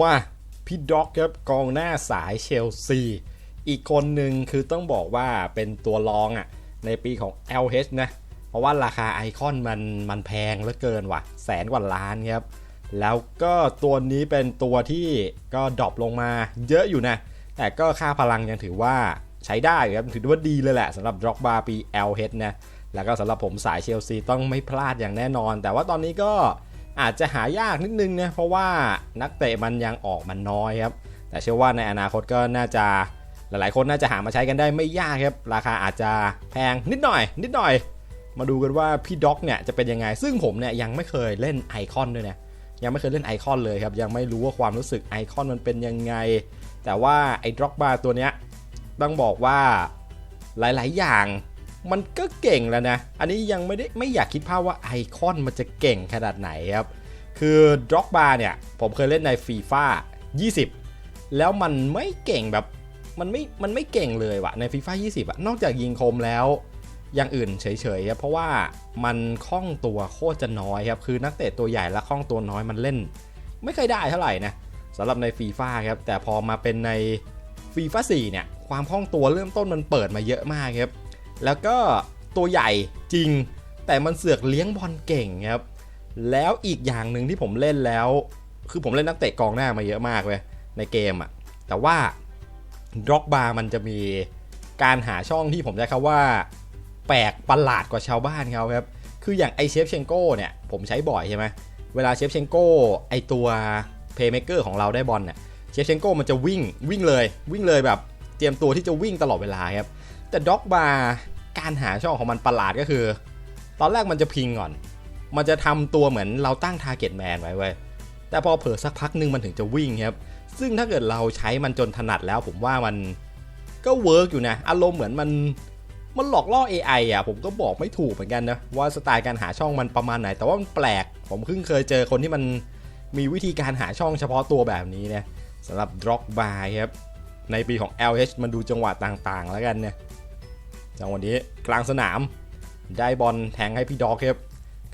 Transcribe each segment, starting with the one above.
มาพี่ด็อกครับกองหน้าสายเชลซี อีกคนหนึ่งคือต้องบอกว่าเป็นตัวรองอะ่ะในปีของ LH นะ เพราะว่าราคาไอคอนมันมันแพงเหลือเกินว่ะ แสนกว่าล้านครับ แล้วก็ตัวนี้เป็นตัวที่ก็ดรอปลงมาเยอะอยู่นะ แต่ก็ค่าพลังยังถือว่าใช้ได้ครับ ถือว่าดีเลยแหละสำหรับด็อกบาปี LH นะ แล้วก็สำหรับผมสายเชลซีต้องไม่พลาดอย่างแน่นอน แต่ว่าตอนนี้ก็ อาจจะหายากนิดนึงนะเพราะว่านักเตะมันยังออกมันน้อยครับแต่เชื่อว่าในอนาคตก็น่าจะหลายๆ คนน่าจะหามาใช้กันได้ไม่ยากครับ ราคาอาจจะแพงนิดหน่อย นิดหน่อย มาดูกันว่าพี่ด็อกเนี่ยจะเป็นยังไง ซึ่งผมเนี่ยยังไม่เคยเล่นไอคอนด้วยนะยังไม่เคยเล่นไอคอนเลยครับ ยังไม่รู้ว่าความรู้สึกไอคอนมันเป็นยังไง แต่ว่าไอ้ด็อกบาร์ตัวเนี้ยต้องบอกว่าหลาย ๆ อย่าง มันก็เก่งแล้วนะ อันนี้ยังไม่ได้ไม่อยากคิดภาพว่าไอคอนมันจะเก่งขนาดไหนครับ คือด็อกบาร์เนี่ย ผมเคยเล่นในฟีฟ่า20 แล้วมันไม่เก่งแบบ มันไม่ มันไม่เก่งเลยว่ะในฟีฟ่า20อะนอกจากยิงคมแล้ว อย่างอื่นเฉยๆครับเพราะว่ามันคล่องตัวโคตรจะน้อยครับ คือนักเตะตัวใหญ่และคล่องตัวน้อยมันเล่น ไม่เคยได้เท่าไหร่นะสำหรับในฟีฟ่าครับ แต่พอมาเป็นในฟีฟ่า4เนี่ย ความคล่องตัวเริ่มต้นมันเปิดมาเยอะมากครับ แล้วก็ตัวใหญ่จริง แต่มันเสือกเลี้ยงบอลเก่งครับ แล้วอีกอย่างหนึ่งที่ผมเล่นแล้ว คือผมเล่นนักเตะกองหน้ามาเยอะมากเลยในเกมอะแต่ว่าด็อกบาร์มันจะมีการหาช่องที่ผมจะคำว่า แปลกประหลาดกว่าชาวบ้านเขาครับ คืออย่างไอเชฟเชนโก้เนี่ยผมใช้บ่อยใช่ไหมเวลาเชฟเชนโก้ไอตัวเพย์เมเกอร์ของเราได้บอลเนี่ยเชฟเชนโก้มันจะวิ่งวิ่งเลย วิ่งเลยแบบเตรียมตัวที่จะวิ่งตลอดเวลาครับ แต่ด็อกบาร์การหาช่องของมันประหลาดก็คือ ตอนแรกมันจะพิงก่อน มันจะทำตัวเหมือนเราตั้งทาร์เก็ตแมนไว้เว้ยแต่พอเผลอสักพักหนึ่งมันถึงจะวิ่งครับ ซึ่งถ้าเกิดเราใช้มันจนถนัดแล้วผมว่ามันก็เวิร์กอยู่นะ อารมณ์เหมือนมันมันหลอกล่อ AI อะผมก็บอกไม่ถูกเหมือนกันนะ ว่าสไตล์การหาช่องมันประมาณไหน แต่ว่ามันแปลก ผมเพิ่งเคยเจอคนที่มันมีวิธีการหาช่องเฉพาะตัวแบบนี้นะสำหรับ Drop by ครับในปีของ LH มันดูจังหวะต่างๆ แล้วกันเนี่ย จังหวะนี้กลางสนามได้บอลแทงให้พี่ด็อกครับ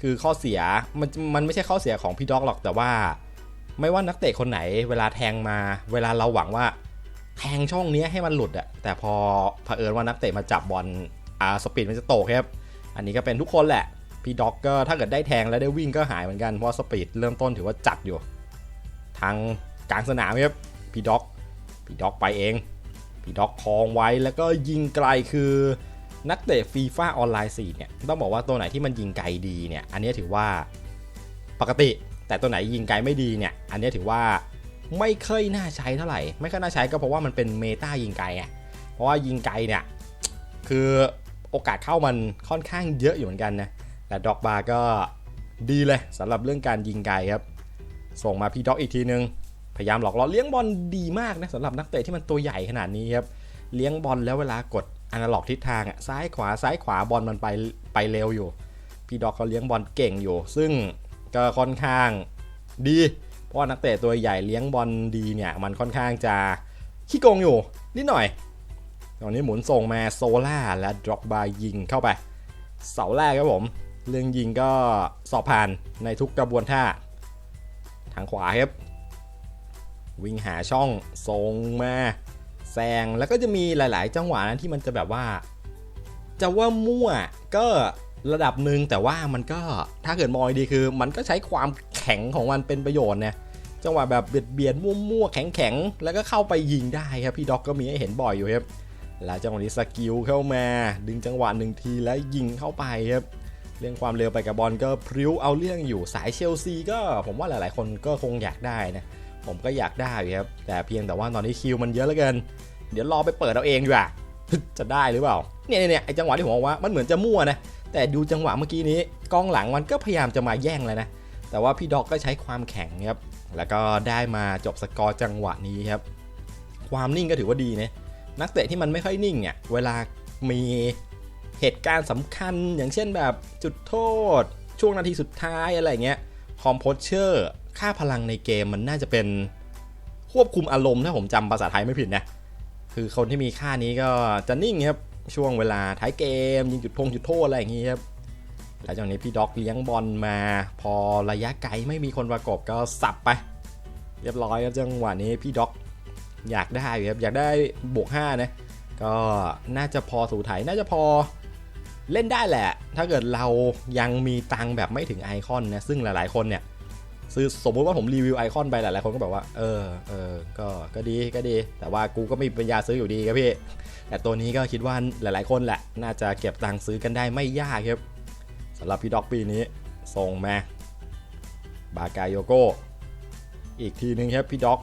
คือข้อเสียมันมันไม่ใช่ข้อเสียของพี่ด็อกหรอกแต่ว่า ไม่ว่านักเตะคนไหน เวลาแทงมา เวลาเราหวังว่าแทงช่องนี้ให้มันหลุดอะแต่พอเผอิญว่านักเตะมาจับบอลอ่าสปีดมันจะตกครับ อันนี้ก็เป็นทุกคนแหละ พี่ด็อกก็ถ้าเกิดได้แทงแล้วได้วิ่งก็หายเหมือนกัน เพราะสปีดเริ่มต้นถือว่าจัดอยู่ ทางกลางสนามครับพี่ด็อกพี่ด็อกไปเอง พี่ด็อกคลองไว้แล้วก็ยิงไกลคือ นักเตะฟีฟ่าออนไลน์4เนี่ยต้องบอกว่าตัวไหนที่มันยิงไกลดีเนี่ยอันนี้ถือว่าปกติ แต่ตัวไหนยิงไกลไม่ดีเนี่ยอันนี้ถือว่าไม่เคยน่าใช้เท่าไหร่ ไม่ค่อยน่าใช้ก็เพราะว่ามันเป็นเมตายิงไกลไงเพราะว่ายิงไกลเนี่ยคือโอกาสเข้ามันค่อนข้างเยอะอยู่เหมือนกันนะแต่ด็อกบาก็ดีเลยสำหรับเรื่องการยิงไกลครับ ส่งมาพี่ด็อกอีกทีนึงพยายามหลอกล่อเลี้ยงบอลดีมากนะสำหรับนักเตะที่มันตัวใหญ่ขนาดนี้ครับเลี้ยงบอลแล้วเวลากดอนาล็อกทิศทางอะซ้ายขวาซ้ายขวาบอลมันไปไปเร็วอยู่ พี่ด็อกเขาเลี้ยงบอลเก่งอยู่ ซึ่งก็ค่อนข้างดี เพราะนักเตะตัวใหญ่เลี้ยงบอลดีเนี่ย มันค่อนข้างจะขี้โกงอยู่ นิดหน่อย ตอนนี้หมุนส่งมาโซล่าและดร็อกบายยิงเข้าไป เสาแรกครับผม เรื่องยิงก็สอบผ่านในทุกกระบวนท่า ทางขวาครับ วิ่งหาช่องส่งมา แซง แล้วก็จะมีหลาย ๆ จังหวะนั้นที่มันจะแบบว่า จะว่ามั่วก็ระดับหนึ่งแต่ว่ามันก็ถ้าเกิดมองดีคือ มันก็ใช้ความแข็งของมันเป็นประโยชน์เนี่ยจังหวะแบบเบียดเบียนมั่วๆแข็งๆแล้วก็เข้าไปยิงได้ครับพี่ด็อกก็มีให้เห็นบ่อยอยู่ครับแล้วจังหวะนี้สกิลเข้ามา ดึงจังหวะหนึ่งทีแล้วยิงเข้าไปครับเรื่องความเร็วไปกับบอลก็พริ้วเอาเรื่องอยู่สายเชลซีก็ผมว่าหลายๆ คนก็คงอยากได้นะผมก็อยากได้ครับแต่เพียงแต่ว่าตอนนี้คิวมันเยอะเหลือเกิน เดี๋ยวรอไปเปิดเอาเองดีกว่าจะได้หรือเปล่าเนี่ยเนี่ยไอจังหวะที่ผมบอกว่ามันเหมือนจะมั่วนะแต่ดูจังหวะเมื่อกี้นี้กองหลังมันก็พยายามจะมาแย่งเลยนะแต่ว่าพี่ด็อกก็ใช้ความแข็งครับแล้วก็ได้มาจบสกอร์จังหวะนี้ครับ ความนิ่งก็ถือว่าดีนะนักเตะที่มันไม่ค่อยนิ่งเนี่ยเวลามีเหตุการณ์สำคัญอย่างเช่นแบบจุดโทษ ช่วงนาทีสุดท้ายอะไรเงี้ยคอมโพสเชอร์ค่าพลังในเกมมันน่าจะเป็นควบคุมอารมณ์ถ้าผมจำภาษาไทยไม่ผิดนะ คือคนที่มีค่านี้ก็จะนิ่งครับช่วงเวลาท้ายเกม ยิงจุดพงจุดโทษอะไรอย่างนี้ครับแล้วจากนี้พี่ด็อกเลี้ยงบอลมา พอระยะไกลไม่มีคนประกบก็สับไป เรียบร้อยครับจังหวะนี้พี่ด็อกอยากได้ครับอยากได้บวก5นะก็น่าจะพอถูถ่ายน่าจะพอเล่นได้แหละ ถ้าเกิดเรายังมีตังแบบไม่ถึงไอคอนนะซึ่งหลายๆคนเนี่ย ซื้อสมมติว่าผมรีวิวไอคอนไปหลายๆคนก็แบบว่า เออเออก็ก็ดีก็ดี แต่ว่ากูก็ไม่มีปัญญาซื้ออยู่ดีครับพี่ แต่ตัวนี้ก็คิดว่าหลายๆคนแหละ น่าจะเก็บตังค์ซื้อกันได้ไม่ยากครับสำหรับพี่ด็อกปีนี้ส่งมาบากายโยโก้อีกทีนึงครับพี่ด็อก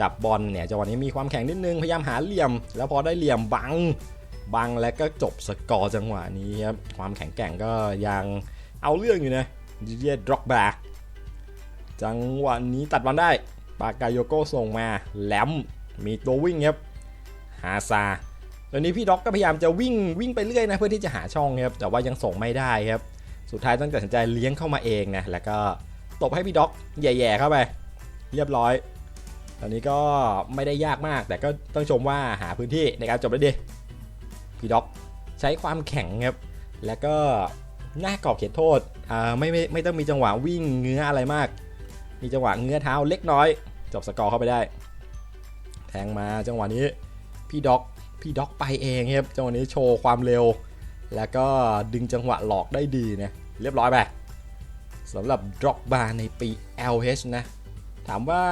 จับบอลเนี่ยจังหวะนี้มีความแข็งนิดนึงพยายามหาเหลี่ยม แล้วพอได้เหลี่ยมบังบังแล้วก็จบสกอร์จังหวะนี้ครับความแข็งแกร่งก็ยังเอาเรื่องอยู่นะดิเดียดร็อกแบก จังหวะนี้ตัดบอลได้บากายโยโก้ส่งมาแหลมมีตัววิ่งครับฮาซาตอนนี้พี่ด็อกก็พยายามจะวิ่งวิ่งไปเรื่อยนะเพื่อที่จะหาช่องครับแต่ว่ายังส่งไม่ได้ครับ สุดท้ายต้องตัดสินใจเลี้ยงเข้ามาเองนะแล้วก็ตบให้พี่ด็อกแย่ๆเข้าไป เรียบร้อย ตอนนี้ก็ไม่ได้ยากมาก แต่ก็ต้องชมว่าหาพื้นที่ในการจบได้ดีพี่ด็อกใช้ความแข็งครับแล้วก็หน้ากรอบเขตโทษอ่าไม่ไม่ไม่ต้องมีจังหวะวิ่งเงื้ออะไรมาก มีจังหวะเงื้อเท้าเล็กน้อย จบสกอร์เข้าไปได้ แทงมาจังหวะนี้พี่ด็อกพี่ด็อกไปเองครับจังหวะนี้โชว์ความเร็ว แล้วก็ดึงจังหวะหลอกได้ดีนะเรียบร้อยไปสำหรับดร็อกบาร์ในปี LH นะถามว่า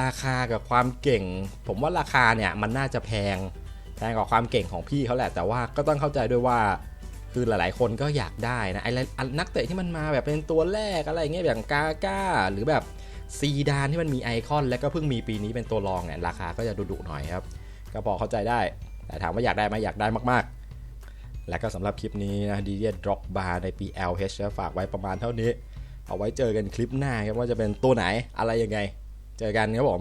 ราคากับความเก่ง ผมว่าราคาเนี่ยมันน่าจะแพงแพงกว่าความเก่งของพี่เขาแหละแต่ว่าก็ต้องเข้าใจด้วยว่า คือหลายๆ คนก็อยากได้นะไอ้นักเตะที่มันมาแบบเป็นตัวแรกอะไรเงี้ยอย่างกาก้าหรือแบบซีดานที่มันมีไอคอน แล้วก็เพิ่งมีปีนี้เป็นตัวรองเนี่ยราคาก็จะดุๆหน่อยครับ ก็พอเข้าใจได้ แต่ถามว่าอยากได้ไหมอยากได้มากๆ และก็สำหรับคลิปนี้นะดีเดียดร็อกบาร์ในปี LH ฝากไว้ประมาณเท่านี้ เอาไว้เจอกันคลิปหน้าครับว่าจะเป็นตัวไหนอะไรยังไง เจอกันครับผม